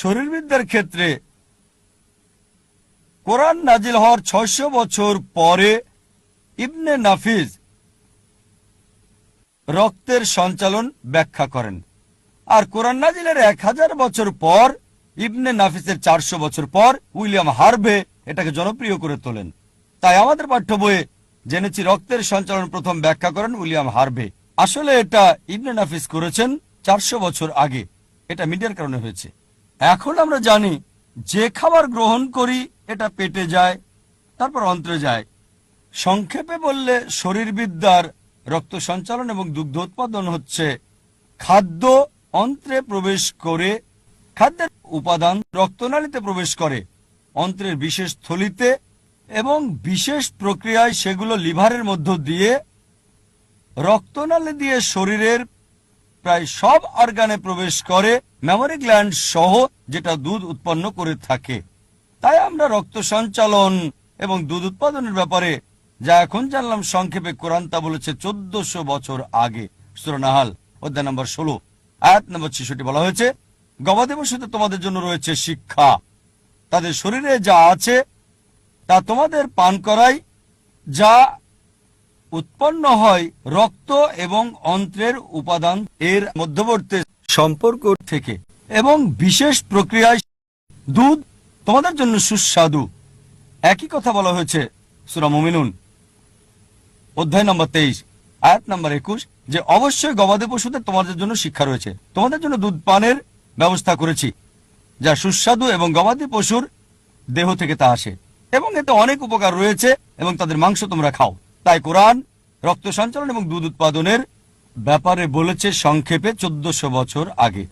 শরীরবিদ্যার ক্ষেত্রে কোরআন নাজিল হওয়ার ছয়শো বছর পরে ইবনে নাফিজ রক্তের সঞ্চালন ব্যাখ্যা করেন। আর কোরআন নাজিলের এক হাজার বছর পর, ইবনে নাফিসের চারশো বছর পর উইলিয়াম হার্ভে এটাকে জনপ্রিয় করে তোলেন। তাই আমাদের পাঠ্য বইয়ে জেনেছি রক্তের সঞ্চালন প্রথম ব্যাখ্যা করেন উইলিয়াম হার্ভে। আসলে এটা ইবনে নাফিস করেছেন চারশো বছর আগে। এটা মিডিয়ার কারণে হয়েছে। এখন আমরা জানি যে খাবার গ্রহণ করি, এটা পেটে যায়, তারপর অন্ত্রে যায়। সংক্ষেপে বললে শরীরবিদ্যার রক্ত সঞ্চালন এবং দুগ্ধ উৎপাদন হচ্ছে খাদ্য অন্ত্রে প্রবেশ করে, খাদ্যের উপাদান রক্তনালীতে প্রবেশ করে, অন্ত্রের বিশেষ থলিতে এবং বিশেষ প্রক্রিয়ায় সেগুলো লিভারের মধ্য দিয়ে রক্তনালী দিয়ে শরীরের প্রায় সব অর্গানে প্রবেশ করে মেমোরি গ্ল্যান্ড সহ যেটা দুধ উৎপন্ন করে থাকে। তাই আমরা রক্ত সঞ্চালন এবং দুধ উৎপাদনের ব্যাপারে যা এখন জানলাম সংক্ষেপে কোরআন তা বলেছে চোদ্দশো বছর আগে। সুরনাহাল অধ্যায় নম্বর ষোলো, আয়াত নম্বর ছেষট্টি বলা হয়েছে, গবাদি পশুতে তোমাদের জন্য রয়েছে শিক্ষা। তাদের শরীরে যা আছে, তা তোমাদের পান করাই, যা উৎপন্ন হয় রক্ত এবং অন্ত্রের উপাদান এর মধ্যবর্তী সম্পর্ক থেকে এবং বিশেষ প্রক্রিয়ায় দুধ তোমাদের জন্য সুস্বাদু। একই কথা বলা হয়েছে সুরা মুমিনুন, অধ্যায় নম্বর তেইশ, আয়াত নম্বর একুশ, যে অবশ্যই গবাদি পশুদের তোমাদের জন্য শিক্ষা রয়েছে। তোমাদের জন্য দুধ পানের ব্যবস্থা করেছি, যা সুস্বাদু এবং গবাদি পশুর দেহ থেকে তা আসে। এবং এতে অনেক উপকার রয়েছে এবং তাদের মাংস তোমরা খাও। তাই কোরআন, রক্ত সঞ্চালন এবং দুধ উৎপাদনের ব্যাপারে বলেছে সংক্ষেপে চোদ্দশো বছর আগে।